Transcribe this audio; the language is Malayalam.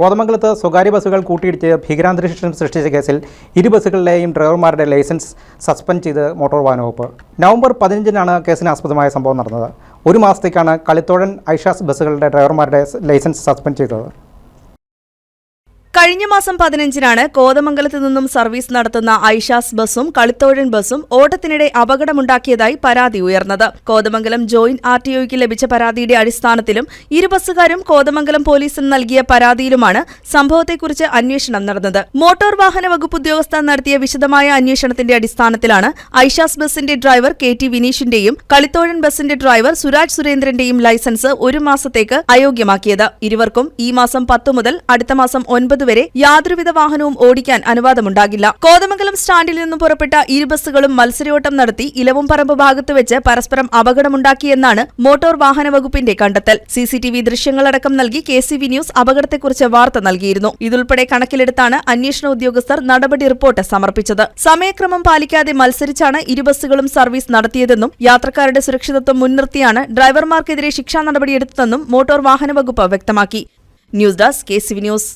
കോതമംഗലത്ത് സ്വകാര്യ ബസ്സുകൾ കൂട്ടിയിടിച്ച് ഭീകരാന്തരീക്ഷം സൃഷ്ടിച്ച കേസിൽ ഇരു ബസ്സുകളിലെയും ഡ്രൈവർമാരുടെ ലൈസൻസ് സസ്പെൻഡ് ചെയ്ത് മോട്ടോർ വാഹന വകുപ്പ് നവംബർ പതിനഞ്ചിനാണ് കേസിന് ആസ്പദമായ സംഭവം നടന്നത്. ഒരു മാസത്തേക്കാണ് കളിത്തോഴൻ ഐഷാസ് ബസ്സുകളുടെ ഡ്രൈവർമാരുടെ ലൈസൻസ് സസ്പെൻഡ് ചെയ്തത്. കഴിഞ്ഞ മാസം പതിനഞ്ചിനാണ് കോതമംഗലത്ത് നിന്നും സർവീസ് നടത്തുന്ന ഐഷാസ് ബസും കളിത്തോഴൻ ബസും ഓട്ടത്തിനിടെ അപകടമുണ്ടാക്കിയതായി പരാതി ഉയർന്നത്. കോതമംഗലം ജോയിന്റ് ആർ ടി ലഭിച്ച പരാതിയുടെ അടിസ്ഥാനത്തിലും ഇരു ബസ്സുകാരും കോതമംഗലം പോലീസിന് നൽകിയ പരാതിയിലുമാണ് സംഭവത്തെക്കുറിച്ച് അന്വേഷണം നടന്നത്. മോട്ടോർ വാഹന വകുപ്പ് ഉദ്യോഗസ്ഥർ നടത്തിയ വിശദമായ അന്വേഷണത്തിന്റെ അടിസ്ഥാനത്തിലാണ് ഐഷാസ് ബസിന്റെ ഡ്രൈവർ കെ ടി വിനീഷിന്റെയും കളിത്തോഴൻ ബസിന്റെ ഡ്രൈവർ സുരാജ് സുരേന്ദ്രന്റെയും ലൈസൻസ് ഒരു മാസത്തേക്ക് അയോഗ്യമാക്കിയത്. ഇരുവർക്കും ഈ മാസം പത്ത് മുതൽ അടുത്ത മാസം ഒൻപത് വരെ യാതൊരുവിധ വാഹനവും ഓടിക്കാൻ അനുവാദമുണ്ടാകില്ല. കോതമംഗലം സ്റ്റാൻഡിൽ നിന്നും പുറപ്പെട്ട ഇരു ബസ്സുകളും മത്സരയോട്ടം നടത്തി ഇലവും പറമ്പ് ഭാഗത്ത് വെച്ച് പരസ്പരം അപകടമുണ്ടാക്കിയെന്നാണ് മോട്ടോർ വാഹന വകുപ്പിന്റെ കണ്ടെത്തൽ. സിസിടിവി ദൃശ്യങ്ങളടക്കം നൽകി കെ സി വി ന്യൂസ് അപകടത്തെക്കുറിച്ച് വാർത്ത നൽകിയിരുന്നു. ഇതുൾപ്പെടെ കണക്കിലെടുത്താണ് അന്വേഷണ ഉദ്യോഗസ്ഥർ നടപടി റിപ്പോർട്ട് സമർപ്പിച്ചത്. സമയക്രമം പാലിക്കാതെ മത്സരിച്ചാണ് ഇരു ബസ്സുകളും സർവീസ് നടത്തിയതെന്നും യാത്രക്കാരുടെ സുരക്ഷിതത്വം മുൻനിർത്തിയാണ് ഡ്രൈവർമാർക്കെതിരെ ശിക്ഷാ നടപടിയെടുത്തതെന്നും മോട്ടോർ വാഹന വകുപ്പ് വ്യക്തമാക്കി. News desk K news.